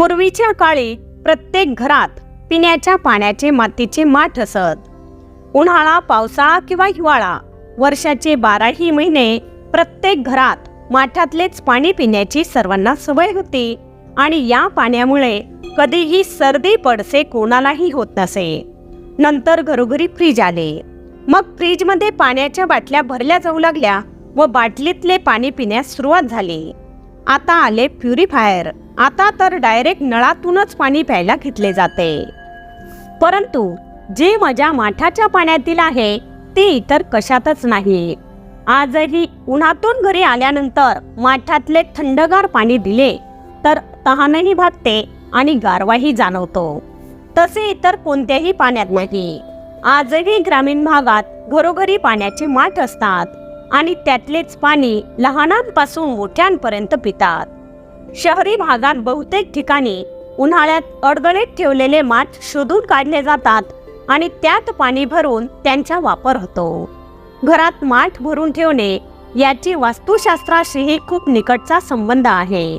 पूर्वीच्या काळी प्रत्येक घरात पिण्याच्या पाण्याचे मातीचे माठ असत. उन्हाळा पावसाळा किंवा हिवाळा वर्षाचे बाराही महिने प्रत्येक घरात माठातलेच पाणी पिण्याची सर्वांना सवय होती आणि या पाण्यामुळे कधीही सर्दी पडसे कोणालाही होत नसे. नंतर घरोघरी फ्रीज आले. मग फ्रीजमध्ये पाण्याच्या बाटल्या भरल्या जाऊ लागल्या व बाटलीतले पाणी पिण्यास सुरुवात झाली. आता आले प्युरिफायर. आता तर डायरेक्ट नळातूनच पाणी प्यायला घेतले जाते. परंतु जी मजा माठाच्या पाण्यातील आहे ती इतर कशातच नाही. आजही उन्हातून घरी आल्यानंतर माठातले थंडगार पाणी दिले तर तहानही भागते आणि गारवाही जाणवतो. तसे इतर कोणत्याही पाण्यात नाही. आजही ग्रामीण भागात घरोघरी पाण्याचे माठ असतात. आणि त्यातलेच पाणी लहानांपासून मोठ्यांपर्यंत पितात. शहरी भागात बहुतेक ठिकाणी उन्हाळ्यात अडगणीत ठेवलेले माठ शोधून काढले जातात आणि त्यात पाणी भरून त्यांचा वापर होतो. घरात माठ भरून ठेवणे याची वास्तुशास्त्राशीही खूप निकटचा संबंध आहे.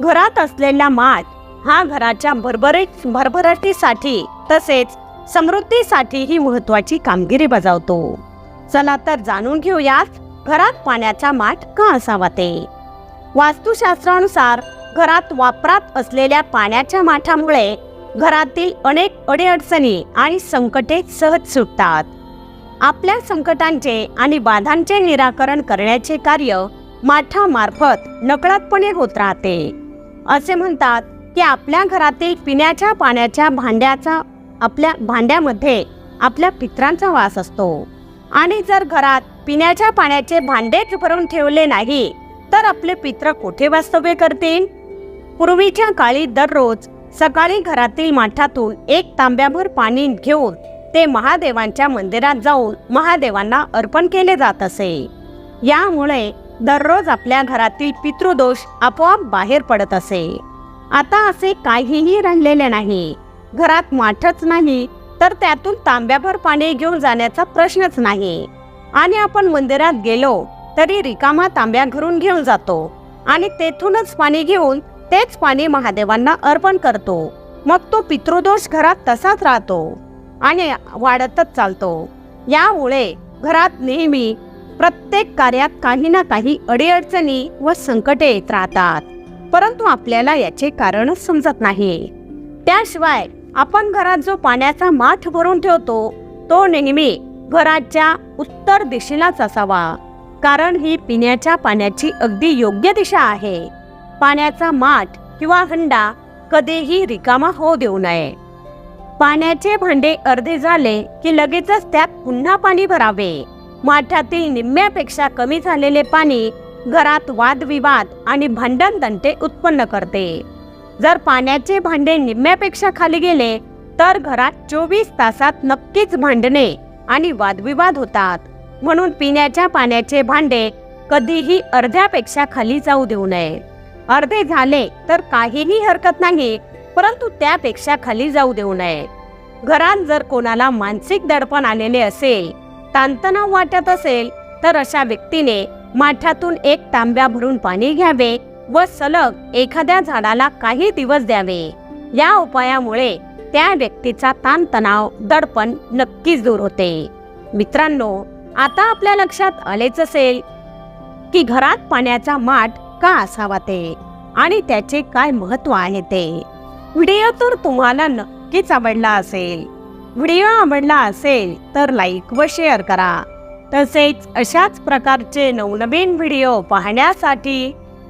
घरात असलेला माठ हा घराच्या भरभरीत भरभराटीसाठी तसेच समृद्धीसाठीही महत्वाची कामगिरी बजावतो. चला तर जाणून घेऊयात घरात पाण्याचा माठ का असावा ते? वास्तुशास्त्रानुसार घरात वापरात असलेल्या पाण्याच्या माठामुळे घरातील अनेक अडीअडचणी आणि संकटे सहज सुटतात. आपल्या संकटांचे आणि बाधांचे निराकरण करण्याचे कार्य माठामार्फत नकळतपणे होत राहते. असे म्हणतात की आपल्या घरातील पिण्याच्या पाण्याच्या भांड्याचा आपल्या भांड्यामध्ये आपल्या पित्रांचा वास असतो. आणि जर घरात पिण्याच्या पाण्याचे भांडेच भरून ठेवले नाही तर आपले पित्र कोठे वास्तव्य करतील? पूर्वीच्या काळी दररोज सकाळी घरातील माठातून एक तांब्याभर पाणी घेऊन ते महादेवांच्या मंदिरात जाऊन महादेवांना अर्पण केले जात असे. यामुळे दररोज आपल्या घरातील पितृदोष आपोआप बाहेर पडत असे. आता असे काहीही राहिलेले नाही. घरात माठच नाही तर त्यातून तांब्याभर पाणी घेऊन जाण्याचा प्रश्नच नाही. आणि आपण मंदिरात गेलो तरी रिकामा तांब्या घरून घेऊन जातो. आणि तेथूनच पाणी घेऊन तेच पाणी महादेवांना अर्पण करतो. मग तो पितृदोष घरात तसाच राहतो आणि वाढतच चालतो. यामुळे घरात नेहमी प्रत्येक कार्यात काही ना काही अडीअडचणी व संकटे येत राहतात. परंतु आपल्याला याचे कारण समजत नाही. त्याशिवाय आपण घरात जो पाण्याचा माठ भरून ठेवतो तो नेहमी घराच्या उत्तर दिशेलाच असावा. कारण ही पिण्याच्या पाण्याची अगदी योग्य दिशा आहे. पाण्याचा माठ किंवा हंडा कधीही रिकामा होऊ देऊ नये. पाण्याचे भांडे अर्धे झाले की लगेचच त्यात पुन्हा पाणी भरावे. माठातील निम्म्यापेक्षा कमी झालेले पाणी घरात वादविवाद आणि भांडण तंटे उत्पन्न करते. जर पाण्याचे भांडे निम्म्यापेक्षा खाली गेले तर घरात चोवीस तासात नक्कीच भांडणे आणि वादविवाद होतात. म्हणून पिण्याच्या पाण्याचे भांडे कधीही अर्ध्यापेक्षा खाली जाऊ देऊ नये. अर्धे झाले तर काहीही हरकत नाही परंतु त्यापेक्षा खाली जाऊ देऊ नये. घरात जर कोणाला मानसिक दडपण आलेले असेल ताणतणाव वाटत असेल तर अशा व्यक्तीने माठातून एक तांब्या भरून पाणी घ्यावे व सलग एखाद्या झाडाला काही दिवस द्यावे. या उपायामुळे त्या व्यक्तीचा ताणतणाव दडपण नक्कीच दूर होते. मित्रांनो आता आपल्या लक्षात आलेच असेल की घरात पाण्याचा माठ का असावा ते आणि त्याचे काय महत्त्व आहे ते. व्हिडिओ तर तुम्हाला नक्कीच आवडला असेल. व्हिडिओ आवडला असेल तर लाईक व शेअर करा. तसेच अशाच प्रकारचे नवनवीन व्हिडिओ पाहण्यासाठी